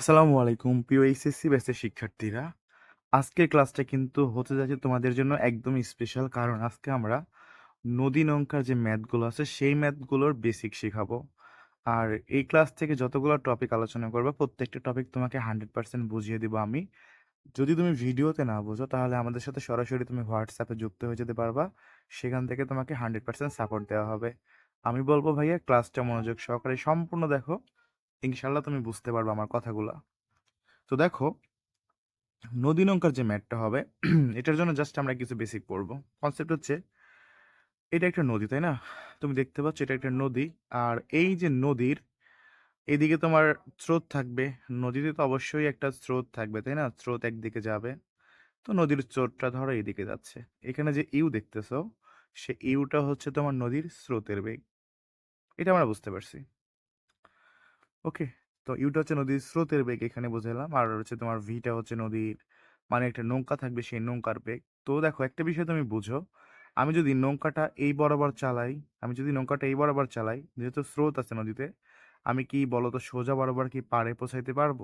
আসসালামু আলাইকুম, প্রিয় এইচএসসি ব্যাচের শিক্ষার্থীরা। আজকের ক্লাসটা কিন্তু হতে যাচ্ছে তোমাদের জন্য একদম স্পেশাল কারণ আজকে আমরা নদী নৌকার যে ম্যাথগুলো আছে, সেই ম্যাথগুলোর বেসিক শেখাবো। আর এই ক্লাস থেকে যতগুলো টপিক আলোচনা করবে, প্রত্যেকটা টপিক তোমাকে হান্ড্রেড পার্সেন্ট বুঝিয়ে দেবো আমি। যদি তুমি ভিডিওতে না বোঝো, তাহলে আমাদের সাথে সরাসরি তুমি হোয়াটসঅ্যাপে যুক্ত হয়ে যেতে পারবা। সেখান থেকে তোমাকে হান্ড্রেড পার্সেন্ট সাপোর্ট দেওয়া হবে। আমি বলব ভাইয়া ক্লাসটা মনোযোগ সহকারে সম্পূর্ণ দেখো। ইনশাল্লাহ তুমি বুঝতে পারবে আমার কথাগুলো। তো দেখো, নদী নৌকার যে ম্যাটটা হবে, এটার জন্য জাস্ট আমরা কিছু বেসিক পড়ব। কনসেপ্ট হচ্ছে, এটা একটা নদী, তাই না? তুমি দেখতে পাচ্ছ এটা একটা নদী, আর এই যে নদীর এদিকে তোমার স্রোত থাকবে, নদীতে তো অবশ্যই একটা স্রোত থাকবে, তাই না? স্রোত একদিকে যাবে, তো নদীর স্রোতটা ধরো এইদিকে যাচ্ছে। এখানে যে ইউ দেখতেছো, সে ইউটা হচ্ছে তোমার নদীর স্রোতের বেগ। এটা আমরা বুঝতে পারছি। ওকে, তো ইউটা হচ্ছে নদীর স্রোতের বেগ এখানে বুঝালাম। আর হচ্ছে তোমার ভিটা হচ্ছে নদীর মানে একটা নৌকা থাকবে সেই নৌকার বেগ। তো দেখো একটা বিষয় তুমি বুঝো, আমি যদি নৌকাটা এই বরাবর চালাই, আমি যদি নৌকাটা এই বরাবর চালাই, যেহেতু স্রোত আছে নদীতে, আমি কি বলো তো সোজা বরাবর কি পাড়ে পৌঁছাইতে পারব?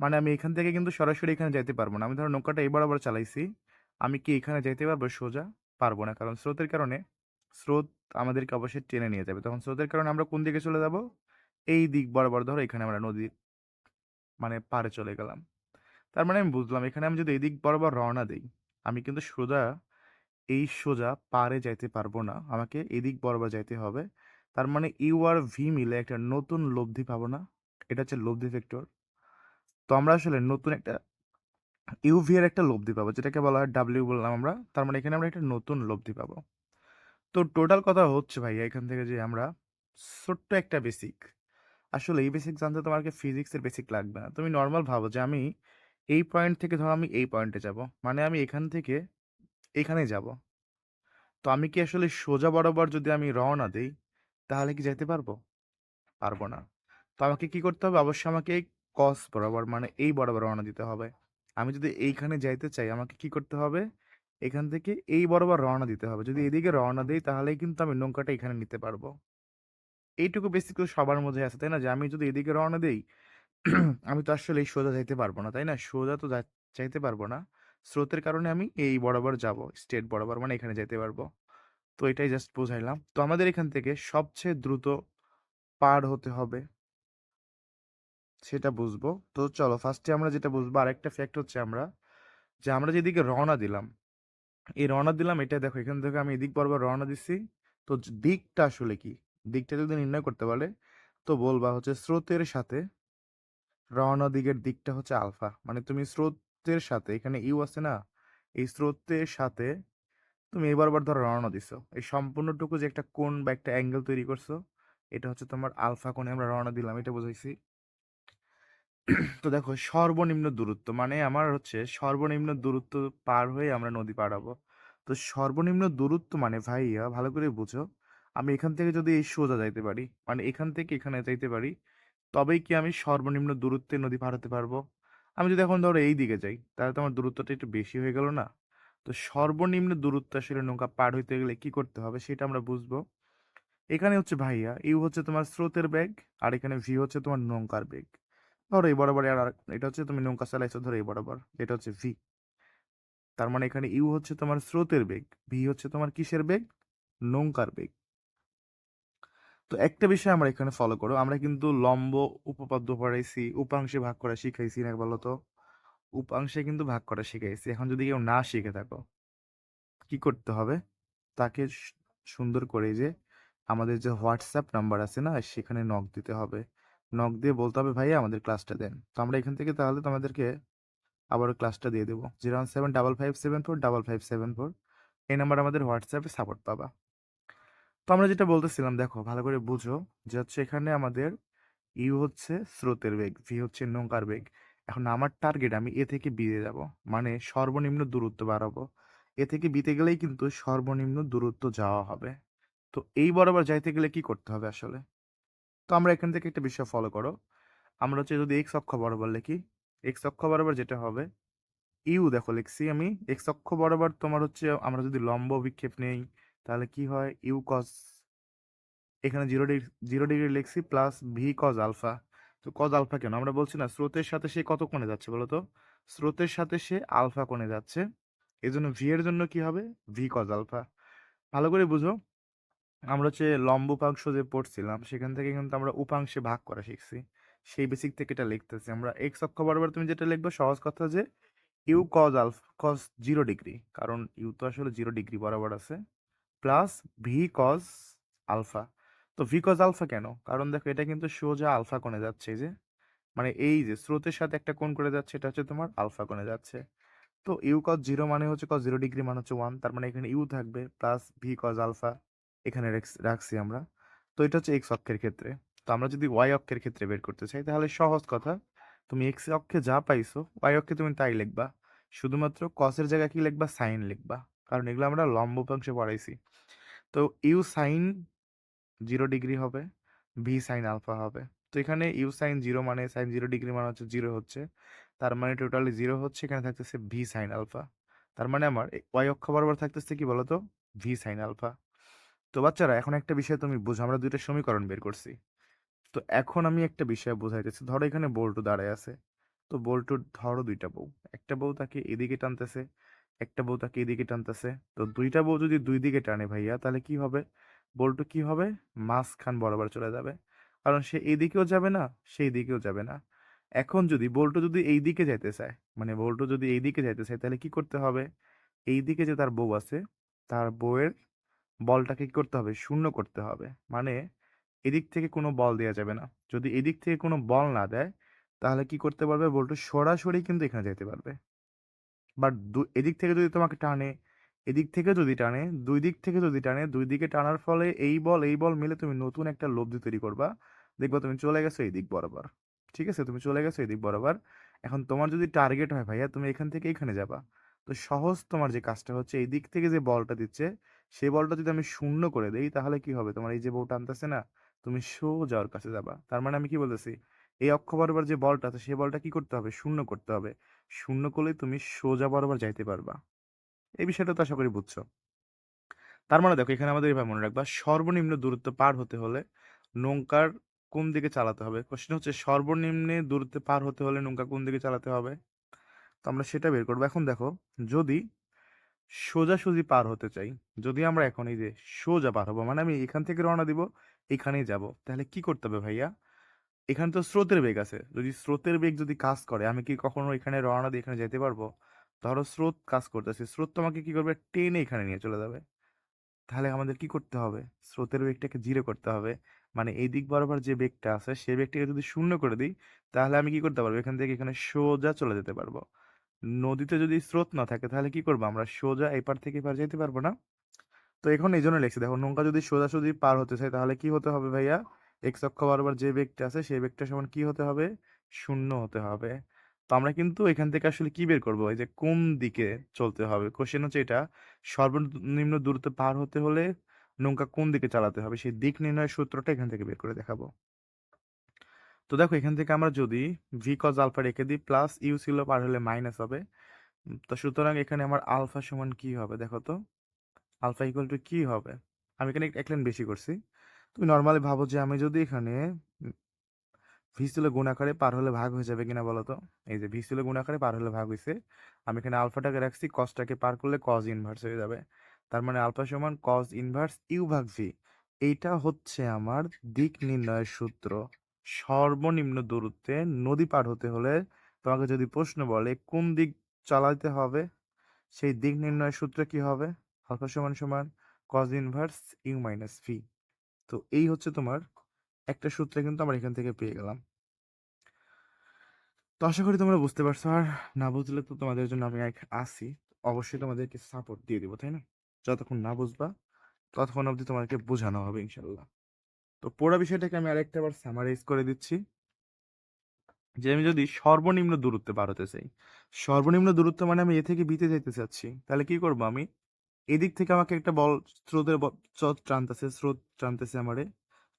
মানে আমি এখান থেকে কিন্তু সরাসরি এখানে যাইতে পারব না। আমি ধরো নৌকাটা এই বরাবর চালাইছি, আমি কি এখানে যাইতে পারব সোজা? পারব না, কারণ স্রোতের কারণে স্রোত আমাদেরকে অবশ্যই টেনে নিয়ে যাবে। তখন স্রোতের কারণে আমরা কোন দিকে চলে যাব? এই দিক বরাবর ধরো এখানে আমরা নদীর মানে পারে চলে গেলাম। তার মানে আমি বুঝলাম এখানে আমি যদি এই দিক বরাবর রওনা দিই, আমি কিন্তু সোজা এই সোজা পাড়ে যাইতে পারব না। আমাকে এদিক বরাবর যাইতে হবে। তার মানে ইউ আর ভি মিলে একটা নতুন লব্ধি পাবো না, এটা হচ্ছে লব্ধি ভেক্টর। তো আমরা আসলে নতুন একটা ইউভি এর একটা লব্ধি পাবো, যেটাকে বলা হয় ডাব্লিউ বললাম আমরা। তার মানে এখানে আমরা একটা নতুন লব্ধি পাবো। তো টোটাল কথা হচ্ছে ভাই এখান থেকে যে আমরা ছোট্ট একটা বেসিক আসলে এই বেসিক জানতে তোমাকে ফিজিক্সের বেসিক লাগবে না। তুমি নর্মাল ভাবো যে আমি এই পয়েন্ট থেকে ধরো আমি এই পয়েন্টে যাব। মানে আমি এখান থেকে এখানে যাব। তো আমি কি আসলে সোজা বরাবর যদি আমি রওনা দিই, তাহলে কি যেতে পারব? পারব না। তো আমাকে কি করতে হবে? অবশ্যই আমাকে এই কস বরাবর মানে এই বরাবর রওনা দিতে হবে। আমি যদি এইখানে যাইতে চাই, আমাকে কি করতে হবে? এখান থেকে এই বরাবর রওনা দিতে হবে। যদি এদিকে রওনা দিই, তাহলেই কিন্তু আমি নৌকাটা এখানে নিতে পারব। এইটুকু বেসিক তো সবার মধ্যে আছে, তাই না? যে আমি যদি এদিকে রওনা দিই, আমি তো আসলে এই সোজা যাইতে পারব না, তাই না? সোজা তো যাইতে পারব না। স্রোতের কারণে আমি এই বরাবর যাব স্টেট বরাবর মানে এখানে যেতে পারব। তো এটাই জাস্ট বোঝাইলাম। তো আমাদের এখান থেকে সবচেয়ে দ্রুত পার হতে হবে সেটা বুঝব। তো চলো ফার্স্টে আমরা যেটা বুঝব, আরেকটা ফ্যাক্ট হচ্ছে আমরা, যে আমরা যেদিকে রওনা দিলাম, এই রওনা দিলাম এটা দেখো, এখান থেকে আমি এদিক বরাবর রওনা দিচ্ছি তো দিকটা আসলে কি? দিকটা যদি নির্ণয় করতে পারে, তো বলবা হচ্ছে স্রোতের সাথে রওনা দিকের দিকটা হচ্ছে আলফা। মানে তুমি স্রোতের সাথে, এখানে ইউ আছে না, এই স্রোতের সাথে তুমি এবার বার ধরো রওনা দিছো। এই সম্পূর্ণটুকু যে একটা কোণ বা একটা অ্যাঙ্গেল তৈরি করছ, এটা হচ্ছে তোমার আলফা কোণে আমরা রওনা দিলাম, এটা বোঝাইছি। তো দেখো, সর্বনিম্ন দূরত্ব মানে আমার হচ্ছে সর্বনিম্ন দূরত্ব পার হয়ে আমরা নদী পাড়াবো তো সর্বনিম্ন দূরত্ব মানে ভাইয়া, ভালো করে বুঝো আমি এখান থেকে যদি এই সোজা যাইতে পারি মানে এখান থেকে এখানে যাইতে পারি, তবেই কি আমি সর্বনিম্ন দূরত্বে নদী পার হতে পারব? আমি যদি এখন ধরো এই দিকে যাই, তাহলে তো আমার দূরত্বটা একটু বেশি হয়ে গেল না? তো সর্বনিম্ন দূরত্ব আসলে নৌকা পার হইতে গেলে কি করতে হবে সেটা আমরা বুঝব। এখানে হচ্ছে ভাইয়া ইউ হচ্ছে তোমার স্রোতের বেগ, আর এখানে ভি হচ্ছে তোমার নৌকার বেগ। ধরো এই বরাবর আর এটা হচ্ছে তুমি নৌকা চালাইছো ধরো এই বরাবর, এটা হচ্ছে ভি তার মানে এখানে ইউ হচ্ছে তোমার স্রোতের বেগ ভি হচ্ছে তোমার কিসের বেগ? নৌকার বেগ। তো একটা বিষয় আমরা এখানে ফলো করো। আমরা কিন্তু লম্ব উপপাদ্য পড়াইছি, উপাংশে ভাগ করা শিখাইছি না বলো তো? উপাংশে কিন্তু ভাগ করা শিখাইছি। এখন যদি কেউ না শিখে থাকো, কি করতে হবে? তাকে সুন্দর করে যে আমাদের যে হোয়াটসঅ্যাপ নাম্বার আছে না, সেখানে নক দিতে হবে। নক দিয়ে বলতে হবে, ভাইয়া, আমাদের ক্লাসটা দেন। তো আমরা এখান থেকে তাহলে তোমাদেরকে আবার ক্লাসটা দিয়ে দেবো। Zero one seven double five seven four double five seven four এই নাম্বার আমাদের হোয়াটসঅ্যাপে সাপোর্ট পাবা। তো আমরা যেটা বলতেছিলাম, দেখো ভালো করে বুঝো যে হচ্ছে এখানে আমাদের ইউ হচ্ছে স্রোতের বেগ ভি হচ্ছে নৌকার বেগ। এখন আমার টার্গেট আমি এ থেকে বিতে যাব মানে সর্বনিম্ন দূরত্ব বাড়াবো। এ থেকে বিতে গেলেই কিন্তু সর্বনিম্ন দূরত্ব যাওয়া হবে। তো এই বরাবর যাইতে গেলে কি করতে হবে আসলে? তো আমরা এখান থেকে একটা বিষয় ফলো করো। আমরা হচ্ছে যদি এক্স অক্ষ বরাবর লিখি এক্স অক্ষ বরাবর যেটা হবে ইউ দেখো লিখছি আমি এক্স অক্ষ বরাবর তোমার হচ্ছে আমরা যদি লম্ব বিক্ষেপ নেই তাহলে কি হয়? ইউ কজ এখানে জিরো ডিগ্রি জিরো ডিগ্রি লিখছি প্লাস ভি কজ আলফা তো কজ আলফা কেন? আমরা বলছি না, স্রোতের সাথে সে কত কোণে যাচ্ছে বলো তো? স্রোতের সাথে সে আলফা কোণে যাচ্ছে। এই জন্য ভি এর জন্য কি হবে? ভি কজ আলফা ভালো করে বুঝো। আমরা হচ্ছে লম্ব উপাংশ যে পড়ছিলাম, সেখান থেকে কিন্তু আমরা উপাংশে ভাগ করা শিখছি। সেই বেসিক থেকে এটা লিখতেছি। আমরা এক্স অক্ষ বরাবর তুমি যেটা লিখবে, সহজ কথা যে u cos alpha cos zero degree কারণ ইউ তো আসলে জিরো ডিগ্রি বরাবর আছে। প্লাস ভি কজ আলফা তো ভি কজ আলফা কেন? কারণ দেখো এটা কিন্তু সোজা আলফা কোণে যাচ্ছে এই যে। মানে এই যে স্রোতের সাথে একটা কোণ করে যাচ্ছে, এটা হচ্ছে তোমার আলফা কোণে যাচ্ছে। তো ইউ কজ জিরো মানে হচ্ছে কজ জিরো ডিগ্রি মানে হচ্ছে ওয়ান তার মানে এখানে ইউ থাকবে প্লাস ভি কজ আলফা এখানে রাখছি আমরা। তো এটা হচ্ছে এক্স অক্ষের ক্ষেত্রে। তো আমরা যদি ওয়াই অক্ষের ক্ষেত্রে বের করতে চাই, তাহলে সহজ কথা, তুমি এক্স অক্ষে যা পাইছো ওয়াই অক্ষে তুমি তাই লিখবা। শুধুমাত্র কসের জায়গায় কি লিখবা? সাইন লিখবা। কারণ এগুলো আমরা লম্ব উপাংশে পড়াইছি। তো ইউ সাইন জিরো ডিগ্রি হবে ভি সাইন আলফা হবে। তো এখানে ইউ সাইন জিরো মানে সাইন জিরো ডিগ্রি মানে হচ্ছে জিরো হচ্ছে, তার মানে টোটালি জিরো হচ্ছে, এখানে থাকতেছে ভি সাইন আলফা তার মানে আমার ওয়াই অক্ষ বরাবর থাকতেছে কি বলতো? ভি সাইন আলফা তো বাচ্চারা, এখন একটা বিষয় তুমি বুঝো, আমরা দুইটা সমীকরণ বের করছি। তো এখন আমি একটা বিষয় বোঝাইতেছি, ধরো এখানে বল্টু দাঁড়ায় আছে। তো বল্টুর ধরো দুইটা বউ। একটা বউ তাকে এদিকে টানতেছে একটা বউ তাকে এদিকে টানতেছে। তো দুইটা বউ যদি দুই দিকে টানে ভাইয়া, তাহলে কি হবে? বল্টু কি হবে? মাঝখান বরাবর চলে যাবে। কারণ সে এইদিকেও যাবে না, সেই দিকেও যাবে না। এখন যদি বল্টু যদি এই দিকে যাইতে চায় মানে বল্টু যদি এই দিকে যাইতে চায়, তাহলে কি করতে হবে? এই দিকে যে তার বউ আছে, তার বউয়ের বলটাকে কি করতে হবে? শূন্য করতে হবে। মানে এদিক থেকে কোনো বল দেওয়া যাবে না। যদি এদিক থেকে কোনো বল না দেয়, তাহলে কি করতে পারবে? বলতো সরাসরি কিন্তু এখানে যেতে পারবে। বাট এদিক থেকে যদি তোমাকে টানে, এদিক থেকে যদি টানে, দুই দিক থেকে যদি টানে, দুই দিকে টানার ফলে এই বল এই বল মিলে তুমি নতুন একটা লব্ধি তৈরি করবা। দেখবা তুমি চলে গেছো এই দিক বরাবর। ঠিক আছে? তুমি চলে গেছো এই দিক বরাবর। এখন তোমার যদি টার্গেট হয় ভাইয়া, তুমি এখান থেকে এখানে যাবা। তো সহজ তোমার যে কাজটা হচ্ছে, এই দিক থেকে যে বলটা দিচ্ছে সেই বলটা যদি আমি শূন্য করে দেই, তাহলে কি হবে? তোমার এই যে বউটা আনতেছে না, তুমি সোজা ওর কাছে যাবা। তার মানে আমি কি বলতেছি? এই অক্ষ বরাবর যে বলটা আছে সেই বলটা কি করতে হবে? শূন্য করতে হবে। শূন্য করলেই তুমি সোজা বরাবর যাইতে পারবা। এই বিষয়টা তো আশা করি বুঝছ। তার মানে দেখো, এখানে আমাদের এভাবে মনে রাখবা, সর্বনিম্ন দূরত্ব পার হতে হলে নৌকার কোন দিকে চালাতে হবে? কোশ্চেন হচ্ছে, সর্বনিম্নে দূরত্বে পার হতে হলে নৌকা কোন দিকে চালাতে হবে? তো আমরা সেটা বের করব। এখন দেখো, যদি সোজাসুজি পার হতে চাই, যদি আমরা এখন এই যে সোজা পার হব মানে আমি এখান থেকে রওনা দিব, এখানেই যাব, তাহলে কি করতে হবে ভাইয়া? এখানে তো স্রোতের বেগ আছে। যদি স্রোতের বেগ যদি কাজ করে, আমি কি কখনো এখানে রওনা দিয়ে এখানে যেতে পারব? ধরো স্রোত কাজ করতেছে, স্রোত তোমাকে কি করবে? টেনে এখানে নিয়ে চলে যাবে। তাহলে আমাদের কি করতে হবে? স্রোতের বেগটাকে জিরো করতে হবে। মানে এই দিক বরাবর যে বেগটা আছে সেই বেগটাকে যদি শূন্য করে দিই, তাহলে আমি কি করতে পারব? এখান থেকে এখানে সোজা চলে যেতে পারব। নদীতে যদি স্রোত না থাকে, তাহলে কি করব? আমরা সোজা এপার থেকে এপার যেতে পারব না? তো এখন এই জন্য লিখছি। দেখো, নৌকা যদি সোজাসুজি পার হতে চাই তাহলে কি হতে হবে ভাইয়া? এক্স অক্ষ বরাবর যে বেগটা আছে, সেই বেগটা সমান কি হতে হবে? শূন্য হতে হবে। তো আমরা কিন্তু এখান থেকে আসলে কি বের করব? এই যে কোন দিকে চলতে হবে? কোশ্চেন হচ্ছে এটা, সর্বনিম্ন দূরত্ব পার হতে হলে নৌকা কোন দিকে চালাতে হবে? সেই দিক নির্ণয়ের সূত্রটা এখান থেকে বের করে দেখাবো। তো দেখো, এখান থেকে আমরা যদি ভি কজ আলফা রেখে দিই প্লাস ইউ ছিল পার হলে মাইনাস হবে। তো সুতরাং এখানে আমার আলফা সমান কি হবে? দেখো তো, আলফা ইকুয়াল টু কি হবে? আমি এখানে এক লাইন বেশি করছি। তুমি নর্মালি ভাবো যে আমি যদি এখানে ভি ছিল গুণাকারে পার হলে ভাগ হয়ে যাবে কিনা বলো তো? এই যে ভি ছিল গুণাকারে পার হলে ভাগ হয়েছে আমি এখানে আলফাটাকে রাখছি কসটাকে পার করলে কজ ইনভার্স হয়ে যাবে। তার মানে আলফা সমান কজ ইনভার্স ইউ ভাগ ভি এইটা হচ্ছে আমার দিক নির্ণয়ের সূত্র। সর্বনিম্ন দূরত্বে নদী পার হতে হলে তোমাকে যদি প্রশ্ন বলে, কোন দিক চালাতে হবে? সেই দিক নির্ণয়ের সূত্র কি হবে? আলফা সমান সমান cos inverse u minus v তো এই হচ্ছে তোমার একটা সূত্রে কিন্তু আমরা এখান থেকে পেয়ে গেলাম। তো আশা করি তোমরা বুঝতে পারছ। আর না বুঝলে তো তোমাদের জন্য আমি এক আসি অবশ্যই তোমাদেরকে সাপোর্ট দিয়ে দিব, তাই না? যতক্ষণ না বুঝবা, ততক্ষণ অবধি তোমাদেরকে বোঝানো হবে ইনশাল্লাহ তো পুরো বিষয়টাকে আমি আরেকটা বার সামারাইজ করে দিচ্ছি। যে আমি যদি সর্বনিম্ন দূরত্বে হতে চাই, সর্বনিম্ন দূরত্ব মানে আমি এ থেকে বিতে যেতে চাচ্ছি, তাহলে কি করব আমি? এদিক থেকে আমাকে একটা বল, স্রোতের স্রোত টানতেছে স্রোত টানতেছে আমারে।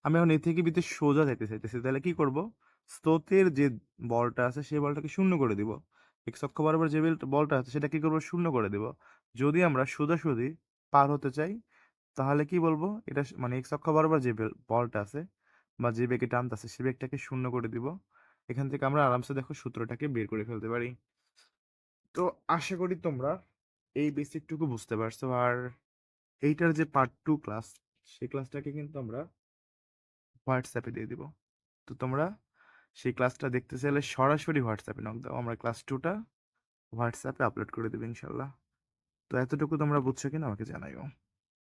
আমি এখন এ থেকে বিতে সোজা যেতে চাইতেছি। তাহলে কি করব? স্রোতের যে বলটা আছে সেই বলটাকে শূন্য করে দিব। এক অক্ষ বরাবর যে বলটা আছে, সেটা কি করব? শূন্য করে দিব। যদি আমরা সোজাসুজি পার হতে চাই, তাহলে কি বলব? এটা মানে এক অক্ষ বরাবর যে বেল- বলটা আছে, বা যে বেগে টানতেছে, সে বেগটাকে শূন্য করে দিব। এখান থেকে আমরা আরামসে দেখো সূত্রটাকে বের করে ফেলতে পারি। তো আশা করি তোমরা এই বেসিকটুকু বুঝতে পারছ। আর এইটার যে পার্ট টু ক্লাস সেই ক্লাসটাকে কিন্তু আমরা হোয়াটসঅ্যাপে দিয়ে দিব। তো তোমরা সেই ক্লাসটা দেখতে চাইলে সরাসরি হোয়াটসঅ্যাপে নক দাও। আমরা ক্লাস টুটা হোয়াটসঅ্যাপে আপলোড করে দেবো ইনশাল্লাহ। তো এতটুকু তোমরা বুঝছ কিনা আমাকে জানাইও।